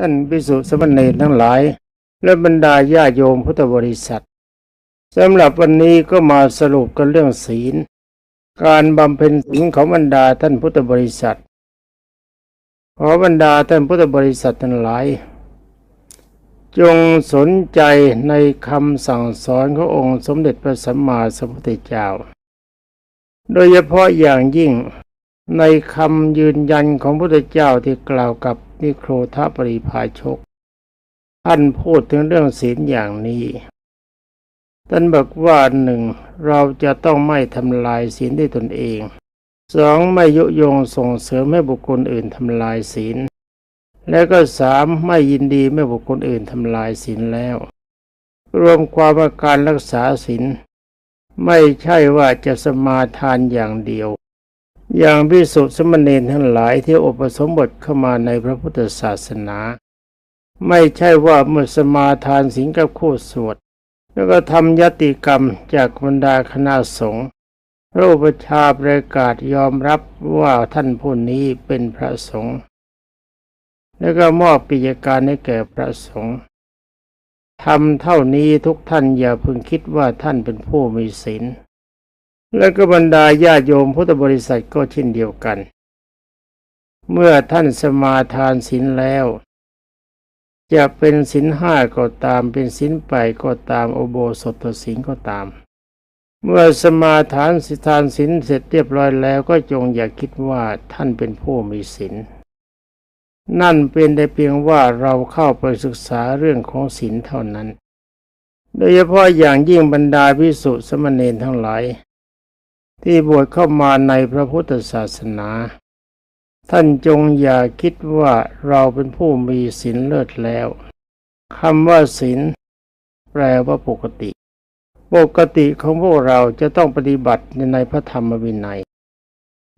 ท่านพิสุสมณเณรทั้งหลาย และบรรดาญาโยมพุทธบริษัทสำหรับวันนี้ก็มาสรุปกันเรื่องศีล การบำเพ็ญศีลของบรรดาท่านพุทธบริษัท ขอบรรดาท่านพุทธบริษัททั้งหลาย จงสนใจในคำสั่งสอนขององค์สมเด็จพระสัมมาสัมพุทธเจ้า โดยเฉพาะอย่างยิ่ง ในคำยืนยันของพระพุทธเจ้าที่กล่าวกับนิโครธปริภาชกท่านพูดถึงเรื่องศีลอย่างนี้ท่านบอกว่าหนึ่งเราจะต้องไม่ทำลายศีลด้วยตนเองสองไม่ยุยงส่งเสริมให้บุคคลอื่นทำลายศีล และก็สามไม่ยินดีเมื่อบุคคลอื่นทำลายศีลแล้ว รวมความว่าการรักษาศีลไม่ใช่ว่าจะสมาทานอย่างเดียว อย่างพิสุสมณเณรทั้งหลายที่อุปสมบทเข้ามาในพระพุทธศาสนา ไม่ใช่ว่าเมื่อสมาทานศีลกับคู่สวด แล้วก็ทำยติกรรมจากบรรดาคณะสงฆ์พระอุปชาประกาศยอมรับว่าท่านผู้นี้เป็นพระสงฆ์แล้วก็มอบปิยการให้แก่พระสงฆ์ทำเท่านี้ทุกท่านอย่าพึงคิดว่าท่านเป็นผู้มีศีล และก็บรรดาญาโยมพุทธบริษัทก็เช่นเดียวกัน เมื่อท่านสมาทานศีลแล้ว จะเป็นศีลห้าก็ตามเป็นศีลแปดก็ตามโอโบสถศีลก็ตาม เมื่อสมาทานสิทานศีลเสร็จเรียบร้อยแล้วก็จงอย่าคิดว่าท่านเป็นผู้มีศีลนั่นเป็นแต่เพียงว่าเราเข้าไปศึกษาเรื่องของศีลเท่านั้น โดยเฉพาะอย่างยิ่งบรรดาพิสุสมณเณรทั้งหลาย ที่บวชเข้ามาในพระพุทธศาสนา ท่านจงอย่าคิดว่าเราเป็นผู้มีศีลเลิศแล้วคำว่าศีลแปลว่าปกติ ปกติของพวกเราจะต้องปฏิบัติในพระธรรมวินัย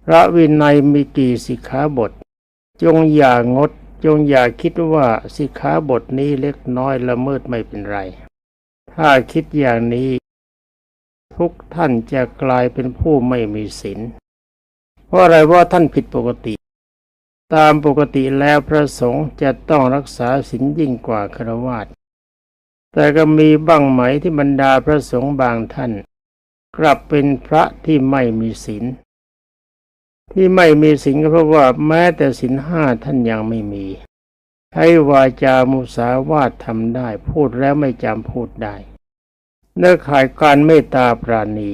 พระวินัยมีกี่สิกขาบท จงอย่างด จงอย่าคิดว่าสิกขาบทนี้เล็กน้อยละเมิดไม่เป็นไร ถ้าคิดอย่างนี้ ทุกท่านจะกลายเป็นผู้ไม่มีศีลเพราะอะไรว่าท่านผิดปกติ ตามปกติแล้วพระสงฆ์จะต้องรักษาศีลยิ่งกว่าครวาสแต่ก็มีบ้างไหมที่บรรดาพระสงฆ์บางท่าน กลับเป็นพระที่ไม่มีศีลที่ไม่มีศีลก็เพราะว่าแม้แต่ศีลห้าท่านยังไม่มีใช้วาจามุสาวาททำได้ พูดแล้วไม่จำพูดได้ เนื้อขายการเมตตาปราณี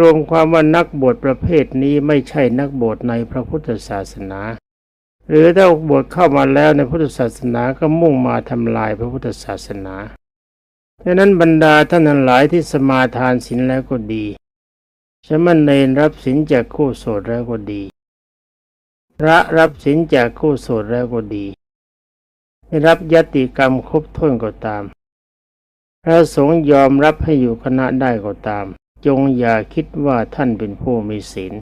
รวมความว่านักบวชประเภทนี้ไม่ใช่นักบวชในพระพุทธศาสนา หรือถ้าบวชเข้ามาแล้วในพุทธศาสนาก็มุ่งมาทำลายพระพุทธศาสนาดังนั้นบรรดาท่านหลายที่สมาทานศีลแล้วก็ดีสมณเณรรับศีลจากคู่โสดแล้วก็ดี พระรับศีลจากคู่โสดแล้วก็ดีได้รับยติกรรมครบถ้วนก็ตาม พระสงฆ์ยอมรับให้อยู่คณะได้ก็ตาม จงอย่าคิดว่าท่านเป็นผู้มีศีล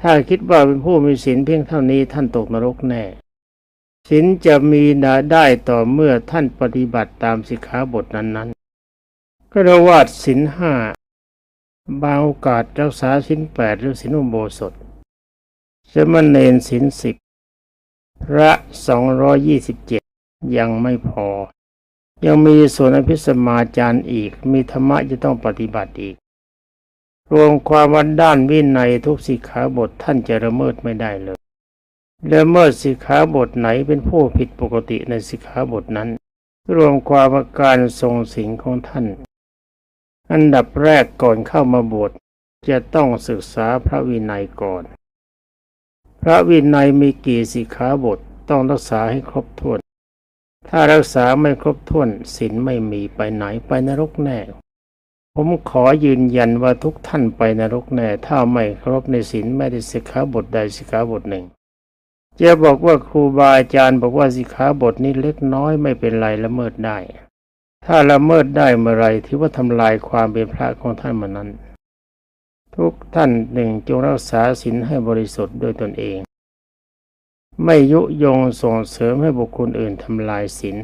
ถ้าคิดว่าเป็นผู้มีศีลเพียงเท่านี้ท่านตกนรกแน่ศีลจะมีนาได้ต่อเมื่อท่านปฏิบัติตามสิกขาบทนั้นๆก็รียกว่าศีลห้าบางโอกาสรักษาศีลแปดหรือศีลอุโบสถสมณเณรศีลสิบพระสองร้อยี่สิบเจ็ดยังไม่พอ ยังมีส่วนอภิสมาจารย์อีก มีธรรมะจะต้องปฏิบัติอีก รวมความว่าด้านวินัยทุกสิกขาบทท่านจะละเมิดไม่ได้เลยละเมิดสิกขาบทไหนเป็นผู้ผิดปกติในสิกขาบทนั้น รวมความาการทรงศีลของท่าน อันดับแรกก่อนเข้ามาบวชจะต้องศึกษาพระวินัยก่อน พระวินัยมีกี่สิกขาบทต้องรักษาให้ครบถ้วน ถ้ารักษาไม่ครบถ้วนศีลไม่มีไปไหนไปนรกแน่ ผมขอยืนยันว่าทุกท่านไปนรกแน่ ถ้าไม่ครบในศีลไม่ได้สิกขาบทใดสิกขาบทหนึ่งจะบอกว่าครูบาอาจารย์บอกว่าสิกขาบทนี้เล็กน้อยไม่เป็นไรละเมิดได้ ถ้าละเมิดได้เมื่อไรถือว่าทำลายความเป็นพระของท่านมานั้น ทุกท่านหนึ่งจงรักษาศีลให้บริสุทธิ์ด้วยตนเอง ไม่ยุยงส่งเสริมให้บุคคลอื่นทำลายศีล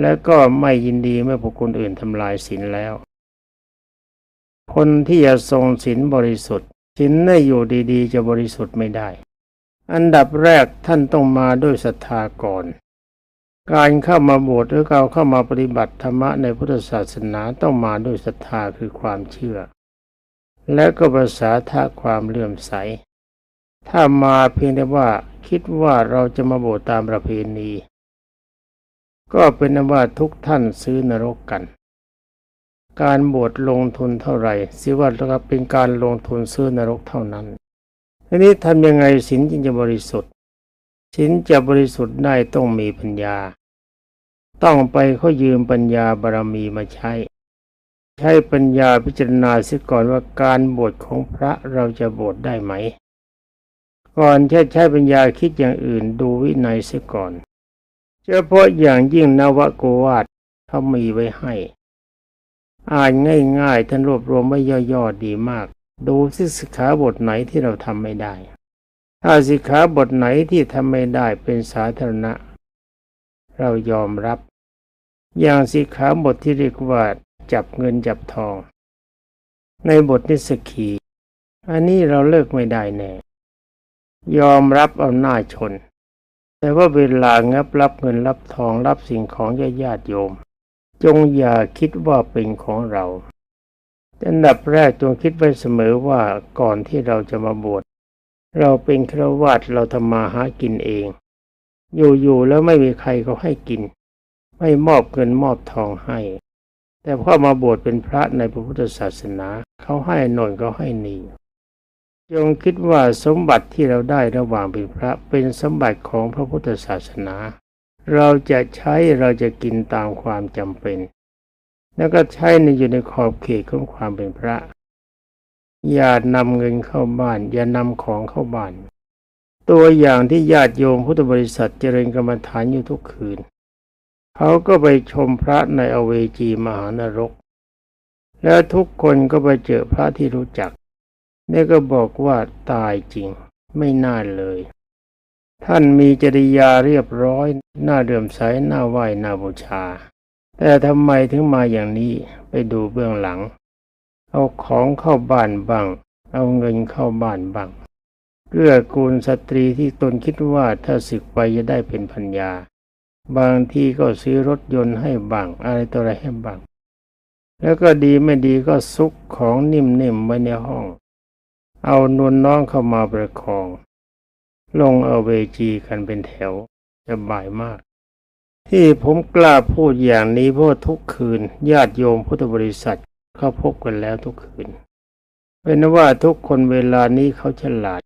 และก็ไม่ยินดีเมื่อบุคคลอื่นทำลายศีลแล้ว คนที่จะทรงศีลบริสุทธิ์ศีลได้อยู่ดีๆ จะบริสุทธิ์ไม่ได้ อันดับแรกท่านต้องมาด้วยศรัทธาก่อน การเข้ามาบวชหรือการเข้ามาปฏิบัติธรรมะในพุทธศาสนาต้องมาด้วยศรัทธาคือความเชื่อ และก็ภาษาท่าความเลื่อมใส ถ้ามาเพียงแต่ว่าคิดว่าเราจะมาบวชตามประเพณี ก็เป็นนว่าทุกท่านซื้อนรกกัน การบวชลงทุนเท่าไหร่สิว่าก็เป็นการลงทุนซื้อนรกเท่านั้นทีนี้ทำยังไงศีลจึงจะบริสุทธิ์ศีลจะบริสุทธิ์ได้ต้องมีปัญญา ต้องไปเขายืมปัญญาบารมีมาใช้ ใช้ปัญญาพิจารณาเสียก่อนว่าการบวชของพระเราจะบวชได้ไหม ก่อนจะใช้ปัญญาคิดอย่างอื่นดูวินัยเสียก่อน เฉพาะอย่างยิ่งนวโกวาทเขามีไว้ให้ อ่านง่ายๆ ท่านรวบรวมไว้ย่อๆดีมาก ดูสิสิกขาบทไหนที่เราทำไม่ได้ ถ้าสิกขาบทไหนที่ทำไม่ได้เป็นสาธารณะ เรายอมรับ อย่างสิกขาบทที่เรียกว่าจับเงินจับทอง ในบทนิสกีอันนี้เราเลิกไม่ได้แน่ ยอมรับเอาหน้าชน แต่ว่าเวลางับรับเงินรับทองรับสิ่งของญาติโยม จงอย่าคิดว่าเป็นของเราอันดับแรกจงคิดไว้เสมอว่าก่อนที่เราจะมาบวชเราเป็นฆราวาสเราทำมาหากินเอง อยู่ๆแล้วไม่มีใครเขาให้กิน ไม่มอบเงินมอบทองให้ แต่พอมาบวชเป็นพระในพระพุทธศาสนา เขาให้หน่อยเขาให้นี่ จงคิดว่าสมบัติที่เราได้ระหว่างเป็นพระเป็นสมบัติของพระพุทธศาสนา เราจะใช้เราจะกินตามความจำเป็น แล้วก็ใช้ในอยู่ในขอบเขตของความเป็นพระ อย่านำเงินเข้าบ้าน อย่านำของเข้าบ้าน ตัวอย่างที่ญาติโยมพุทธบริษัทเจริญกรรมฐานอยู่ทุกคืน เขาก็ไปชมพระในอเวจีมหานรก แล้วทุกคนก็ไปเจอพระที่รู้จัก นี่ก็บอกว่าตายจริง ไม่น่าเลย ท่านมีจริยาเรียบร้อยน้าเดิมใสน้าไหวน้าบูชา แต่ทำไมถึงมาอย่างนี้ไปดูเบื้องหลัง เอาของเข้าบ้านบ้าง เอาเงินเข้าบ้านบ้างเกื้อกูลสตรีที่ตนคิดว่าถ้าศึกไปจะได้เป็นพัญญา บางทีก็ซื้อรถยนต์ให้บ้างอะไรตัวอะไรให้บ้างแล้วก็ดีไม่ดีก็ซุกของนิ่มๆไว้ในห้อง เอานวลน้องเข้ามาประคอง ลงเอาเวจีกันเป็นแถวจะบ่ายมาก ที่ผมกล้าพูดอย่างนี้เพราะทุกคืน ญาติโยมพุทธบริษัทเขาพบกันแล้วทุกคืน เป็นว่าทุกคนเวลานี้เขาฉลาด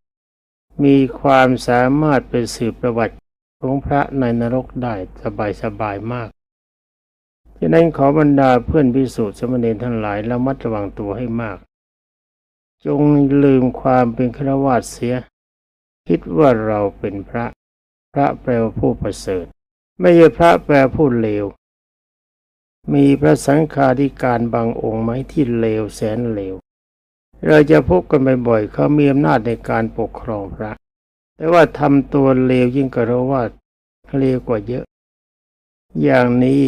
มีความสามารถไปสืบประวัติของพระในนรกได้สบายสบายมากฉะนั้นขอบรรดาเพื่อนพิสูจน์สมณีทั้งหลายระมัดระวังตัวให้มาก จงลืมความเป็นฆราวาสเสีย คิดว่าเราเป็นพระ พระแปลว่าผู้ประเสริฐ ไม่ใช่พระแปลผู้เลว มีพระสังฆาธิการบางองค์ไหมที่เลวแสนเลว เราจะพบกันบ่อยๆเขามีอำนาจในการปกครองพระ แต่ว่าทำตัวเลวยิ่งกว่าว่าเลวกว่าเยอะ อย่างนี้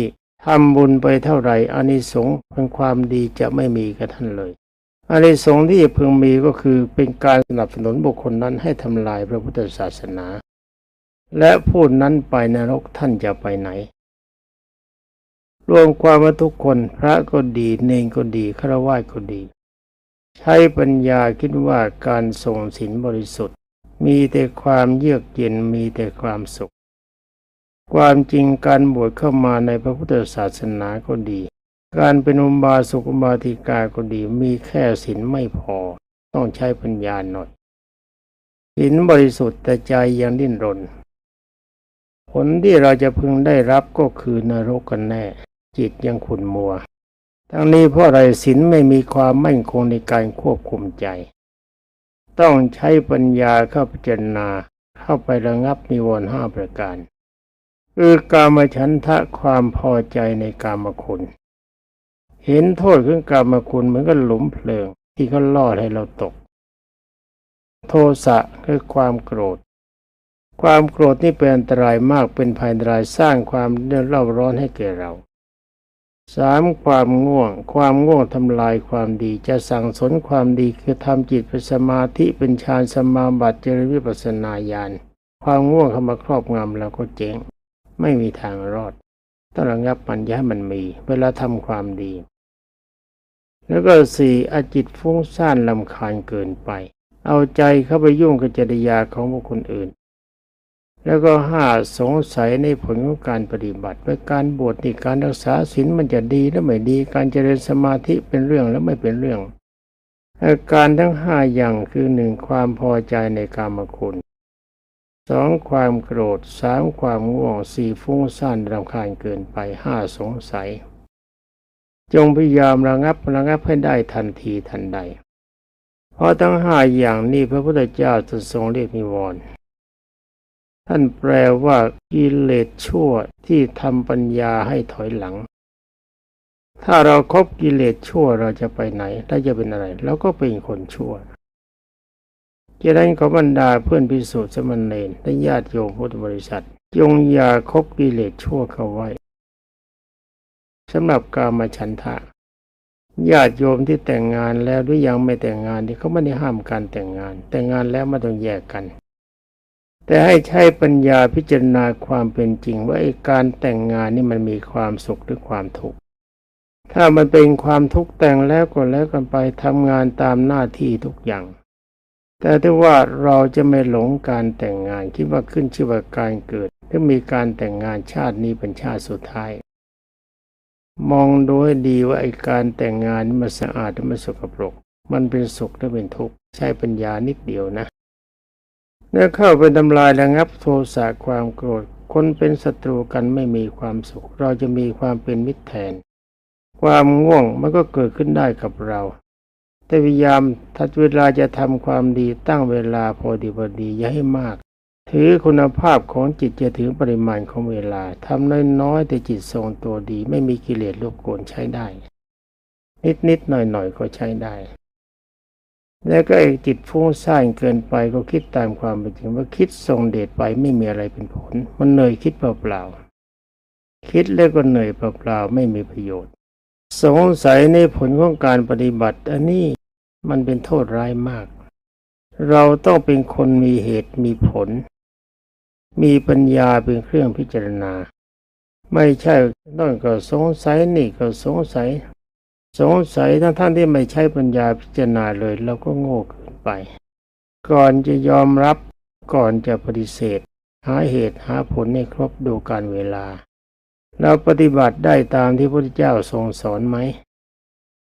ทำบุญไปเท่าไหร่อานิสงส์เป็นความดีจะไม่มีกับท่านเลย อานิสงส์ที่พึงมีก็คือเป็นการสนับสนุนบุคคลนั้นให้ทำลายพระพุทธศาสนา และผู้นั้นไปนรกท่านจะไปไหน รวมความว่าทุกคนพระก็ดีเนงก็ดีฆราวาสก็ดี ใช้ปัญญาคิดว่าการส่งศีลบริสุทธิ์ มีแต่ความเยือกเย็นมีแต่ความสุข ความจริงการบวชเข้ามาในพระพุทธศาสนาก็ดี การเป็นอุบาสกอุบาสิกาก็ดีมีแค่ศีลไม่พอ ต้องใช้ปัญญาหน่อยศีลบริสุทธิ์แต่ใจยังดิ้นรน ผลที่เราจะพึงได้รับก็คือนรกกันแน่ จิตยังขุ่นมัว ทั้งนี้เพราะอะไรศีลไม่มีความมั่นคงในการควบคุมใจ ต้องใช้ปัญญาเข้าพิจารณาเข้าไประงับนิวรณ์ห้าประการ คือการมาฉันทะความพอใจในกามคุณ เห็นโทษของกามคุณเหมือนกับหลุมเพลิง ที่เขาล่อให้เราตก โทสะคือความโกรธ ความโกรธนี่เป็นอันตรายมากเป็นภัยอันตรายสร้างความเดือดร้อนร้อนให้แก่เราสามความง่วง ความง่วงทำลายความดี จะสั่งสนความดีคือทำจิตเป็นสมาธิเป็นฌานสมาบัติเจริญวิปัสสนาญาณความง่วงเข้ามาครอบงำเราก็เจ๊งไม่มีทางรอด ต้องระงับมันอย่าให้มันมี เวลาทำความดี แล้วก็สี่อาจิตฟุ้งซ่านลำคาญเกินไป เอาใจเข้าไปยุ่งกับจริยาของบุคคลอื่น แล้วก็ห้าสงสัยในผลของการปฏิบัติว่าการบวชนี่การรักษาศีลมันจะดีหรือไม่ดี การเจริญสมาธิเป็นเรื่องแล้วไม่เป็นเรื่องอาการทั้งห้าอย่างคือหนึ่งความพอใจในกามคุณ สองความโกรธสามความง่วงสี่ฟุ้งซ่านรำคาญเกินไปห้าสงสัย จงพยายามระงับระงับให้ได้ทันทีทันใด เพราะทั้งห้าอย่างนี้พระพุทธเจ้าตรัสทรงเรียกนิวรณ์ท่านแปลว่ากิเลสชั่วที่ทำปัญญาให้ถอยหลัง ถ้าเราครบกิเลสชั่วเราจะไปไหนเราจะเป็นอะไรเราก็เป็นคนชั่ว จะได้ขอบรรดาเพื่อนพิสุทธิ์สมณเณรและญาติโยมพุทธบริษัท จงอย่าคบกิเลสชั่วเข้าไว้สำหรับกามฉันทะญาติโยมที่แต่งงานแล้วหรือยังไม่แต่งงานที่เขาไม่ได้ห้ามการแต่งงาน แต่งงานแล้วไม่ต้องแยกกัน แต่ให้ใช้ปัญญาพิจารณาความเป็นจริงว่าไอ้การแต่งงานนี่มันมีความสุขหรือความทุกข์ถ้ามันเป็นความทุกข์แต่งแล้วก็แล้วกันไปทำงานตามหน้าที่ทุกอย่าง แต่ถ้าว่าเราจะไม่หลงการแต่งงานคิดว่าขึ้นชื่อว่าการเกิดถ้ามีการแต่งงานชาตินี้เป็นชาติสุดท้าย มองดูให้ดีว่าไอการแต่งงานนี่มันสะอาดหรือมันสกปรก มันเป็นสุขหรือเป็นทุกข์ใช้ปัญญานิดเดียวนะเมื่อเข้าไปทำลายระงับโทสะความโกรธ คนเป็นศัตรูกันไม่มีความสุข เราจะมีความเป็นมิตรแทน ความง่วงมันก็เกิดขึ้นได้กับเรา แต่พยายามทัดเวลาจะทำความดีตั้งเวลาพอดีพอดีอย่าให้มาก ถือคุณภาพของจิตจะถือปริมาณของเวลาทำน้อยๆแต่จิตทรงตัวดี ไม่มีกิเลสรบกวนใช้ได้ นิดๆหน่อยๆก็ใช้ได้แล้วก็ไอ้จิตฟุ้งซ่านเกินไปก็คิดตามความเป็นจริงว่าคิดทรงเดชไปไม่มีอะไรเป็นผล มันเหนื่อยคิดเปล่าๆคิดแล้วก็เหนื่อยเปล่าๆไม่มีประโยชน์ สงสัยในผลของการปฏิบัติ อันนี้ มันเป็นโทษร้ายมาก เราต้องเป็นคนมีเหตุมีผล มีปัญญาเป็นเครื่องพิจารณา ไม่ใช่ต้องก็สงสัยนี่ก็สงสัย สงสัยทั้งท่านที่ไม่ใช้ปัญญาพิจารณาเลยเราก็โง่เกินไป ก่อนจะยอมรับก่อนจะปฏิเสธ หาเหตุหาผลให้ครบดูการเวลา เราปฏิบัติได้ตามที่พระพุทธเจ้าทรงสอนไหม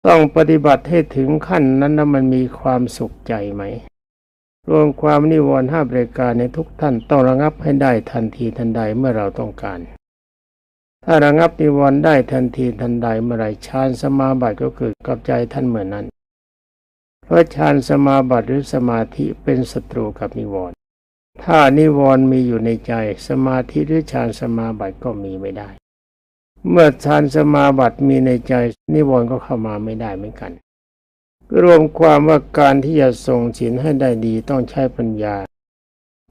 ต้องปฏิบัติให้ถึงขั้นนั้นนะมันมีความสุขใจไหม รวมความนิวรณ์ห้าประการในทุกท่านต้องระงับให้ได้ทันทีทันใดเมื่อเราต้องการ ถ้าระงับนิวรณ์ได้ทันทีทันใดเมื่อไรฌานสมาบัติก็เกิดกับใจท่านเหมือนนั้น เพราะฌานสมาบัติหรือสมาธิเป็นศัตรูกับนิวรณ์ถ้านิวรณ์มีอยู่ในใจสมาธิหรือฌานสมาบัติก็มีไม่ได้ เมื่อฌานสมาบัติมีในใจนิวรณ์ก็เข้ามาไม่ได้เหมือนกัน รวมความว่าการที่จะทรงศีลให้ได้ดีต้องใช้ปัญญา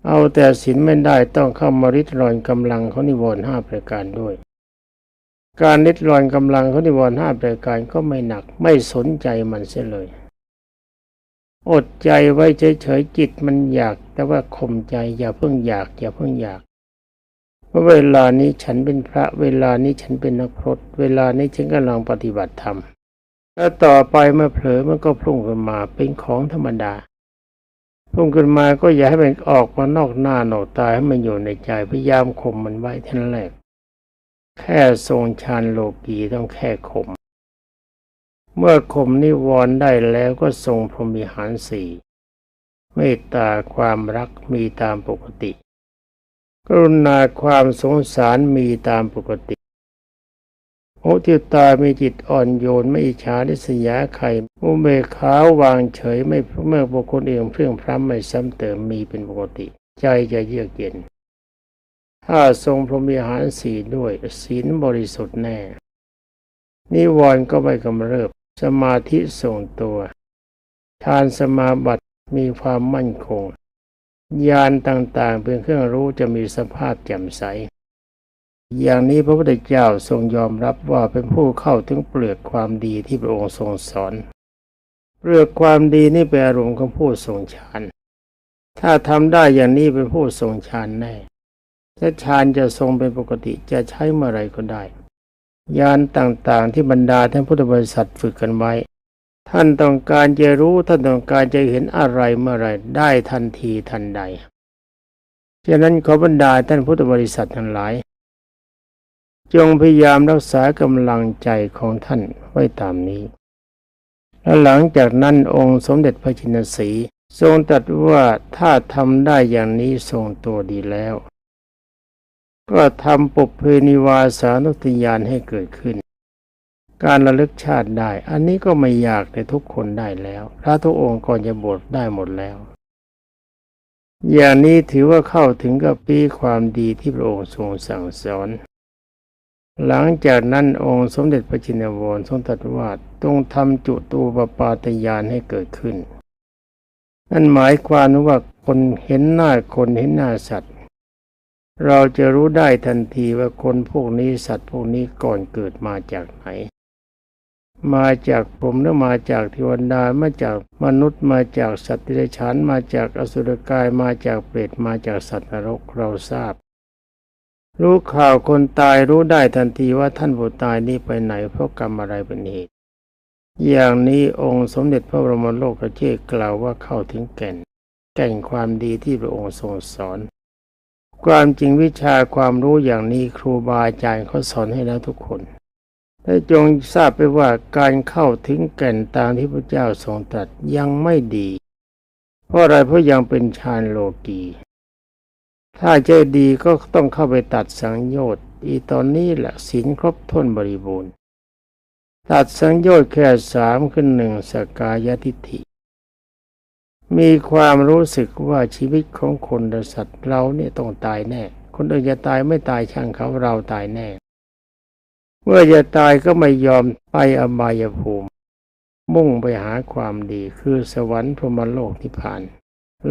เอาแต่ศีลไม่ได้ต้องเข้ามาริดรอนกำลังของนิวรณ์ห้าประการด้วย การริดรอนกำลังของนิวรณ์ห้าประการก็ไม่หนักไม่สนใจมันเสียเลย อดใจไว้เฉยๆจิตมันอยาก แต่ว่าข่มใจอย่าเพิ่งอยากอย่าเพิ่งอยาก เพราะเวลานี้ฉันเป็นพระ เวลานี้ฉันเป็นนักพรตเวลานี้ฉันกำลังปฏิบัติธรรมแล้วต่อไปเมื่อเผลอมันก็พุ่งขึ้นมาเป็นของธรรมดาพุ่งขึ้นมาก็อย่าให้มันออกมานอกหน้าหนอกตาให้มันอยู่ในใจพยายามข่มมันไว้ท่านั้นแหละแค่ทรงฌานโลกีต้องแค่ข่มเมื่อข่มนิวรณ์ได้แล้วก็ทรงพรหมิหารสี่เมตตาความรักมีตามปกติ กรุณาความสงสารมีตามปกติโอติตามีจิตอ่อนโยนไม่อิจฉาริษยาใครอุเบกขาวางเฉยไม่เมื่อบุคคลอื่นเพื่องพร้ำไม่ซ้ำเติมมีเป็นปกติ ใจจะเยือกเย็น ถ้าทรงพรหมิหารสีด้วยศีลบริสุทธิ์แน่ นิวรณ์ก็ไม่กำเริบ สมาธิทรงตัวฌานสมาบัติมีความมั่นคง ญาณต่างๆ เป็นเครื่องรู้จะมีสภาพแจ่มใส อย่างนี้พระพุทธเจ้าทรงยอมรับว่าเป็นผู้เข้าถึงเปลือกความดีที่พระองค์ทรงสอน เปลือกความดีนี่เป็นอารมณ์ของผู้ทรงฌานถ้าทำได้อย่างนี้เป็นผู้ทรงฌานแน่ถ้าฌานจะทรงเป็นปกติจะใช้เมื่อไรก็ได้ยานต่างๆที่บรรดาท่านพุทธบริษัทฝึกกันไว้ ท่านต้องการจะรู้ท่านต้องการจะเห็นอะไรเมื่อไรได้ทันทีทันใดฉะนั้นขอบรรดาท่านพุทธบริษัททั้งหลาย จงพยายามรักษากำลังใจของท่านไว้ตามนี้ และหลังจากนั้นองค์สมเด็จพระจินสีทรงตรัสว่าถ้าทำได้อย่างนี้ทรงตัวดีแล้ว ก็ทำปุเพนิวาสานุติยานให้เกิดขึ้น การระลึกชาติได้ อันนี้ก็ไม่ยากแต่ทุกคนได้แล้ว พระทุกองค์ก่อนจะบวชได้หมดแล้ว อย่างนี้ถือว่าเข้าถึงกับปีความดีที่พระองค์ทรงสั่งสอน หลังจากนั้นองค์สมเด็จพระจินวรทรงตรัสว่าต้องทำจุตูปปาตยานให้เกิดขึ้น นั่นหมายความว่าคนเห็นหน้าคนเห็นหน้าสัตว์ เราจะรู้ได้ทันทีว่าคนพวกนี้สัตว์พวกนี้ก่อนเกิดมาจากไหน มาจากผมหรือมาจากเทวดามาจากมนุษย์มาจากสัตว์ที่ได้ฉานมาจากอสุรกายมาจากเปรตมาจากสัตว์นรกเราทราบ รู้ข่าวคนตายรู้ได้ทันทีว่าท่านผู้ตายนี้ไปไหนเพราะกรรมอะไรเป็นเหตุอย่างนี้องค์สมเด็จพระบรมโลกเจ้ากล่าวว่าเข้าถึงแก่น แก่นความดีที่พระองค์ทรงสอน ความจริงวิชาความรู้อย่างนี้ครูบาอาจารย์เขาสอนให้แล้วทุกคน แต่จงทราบไปว่าการเข้าถึงแก่นตามที่พระเจ้าทรงตรัสยังไม่ดี เพราะอะไรเพราะยังเป็นฌานโลกีถ้าจะดีก็ต้องเข้าไปตัดสังโยชน์อีตอนนี้แหละศีลครบถ้วนบริบูรณ์ ตัดสังโยชน์แค่สามขึ้นหนึ่งสกายทิฏฐิ มีความรู้สึกว่าชีวิตของคนและสัตว์เราเนี่ยต้องตายแน่ คนอื่นจะตายไม่ตายช่างเขาเราตายแน่ เมื่อจะตายก็ไม่ยอมไปอบายภูมิ มุ่งไปหาความดีคือสวรรค์พรหมโลกนิพพาน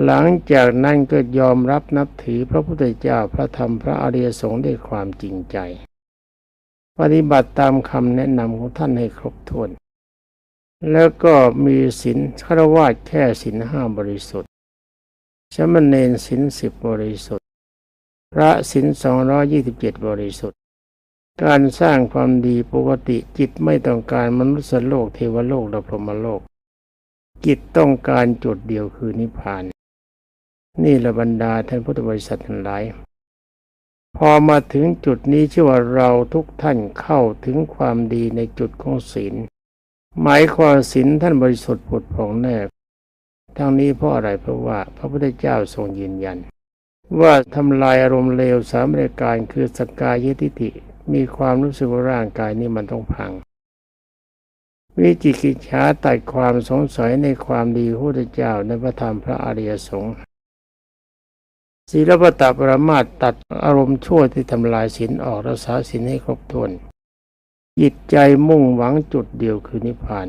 หลังจากนั้นก็ยอมรับนับถือพระพุทธเจ้าพระธรรมพระอริยสงฆ์ด้วยความจริงใจ ปฏิบัติตามคำแนะนำของท่านให้ครบถ้วน แล้วก็มีศีลฆราวาสแค่ศีลห้าบริสุทธิ์สมเณรศีลสิบบริสุทธิ์ พระศีลสองร้อยี่สิบเจ็ดบริสุทธิ์ การสร้างความดีปกติจิตไม่ต้องการมนุษย์โลกเทวโลกและพรหมโลก จิตต้องการจุดเดียวคือนิพพาน นี่ละบรรดาท่านพุทธบริษัททั้งหลาย พอมาถึงจุดนี้ชื่อว่าเราทุกท่านเข้าถึงความดีในจุดของศีลหมายความศีลท่านบริสุทธิ์ผุดผ่องแน่ทั้งนี้เพราะอะไรเพราะว่าพระพุทธเจ้าทรงยืนยัน ว่าทำลายอารมณ์เลวสามรายการคือสกกายทิฏฐิ มีความรู้สึกว่าร่างกายนี้มันต้องพัง วิจิกิจฉาตัดความสงสัยในความดีพระพุทธเจ้าในพระธรรมพระอริยสงฆ์ศีลปตะปรมาตตัดอารมณ์ชั่วที่ทำลายศีลออกรักษาศีลให้ครบถ้วนจิตใจมุ่งหวังจุดเดียวคือนิพพาน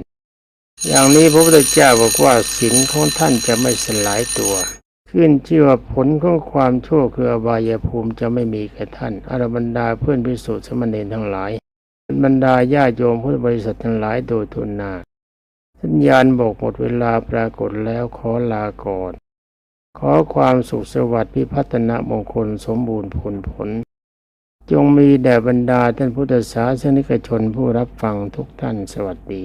อย่างนี้พระพุทธเจ้าบอกว่าศีลของท่านจะไม่สลายตัว ขึ้นชื่อว่าผลของความชั่วคืออบายภูมิจะไม่มีแก่ท่านอรบรรดาเพื่อนพิสุทธิ์สมณเณรทั้งหลาย บรรดาญาโยมพุทธบริษัททั้งหลายโดยทุนนาสัญญาณบอกหมดเวลาปรากฏแล้วขอลาก่อน ขอความสุขสวัสดิ์พิพัฒนมงคลสมบูรณ์ผลผล จงมีแด่บรรดาท่านพุทธศาสนิกชนผู้รับฟังทุกท่านสวัสดี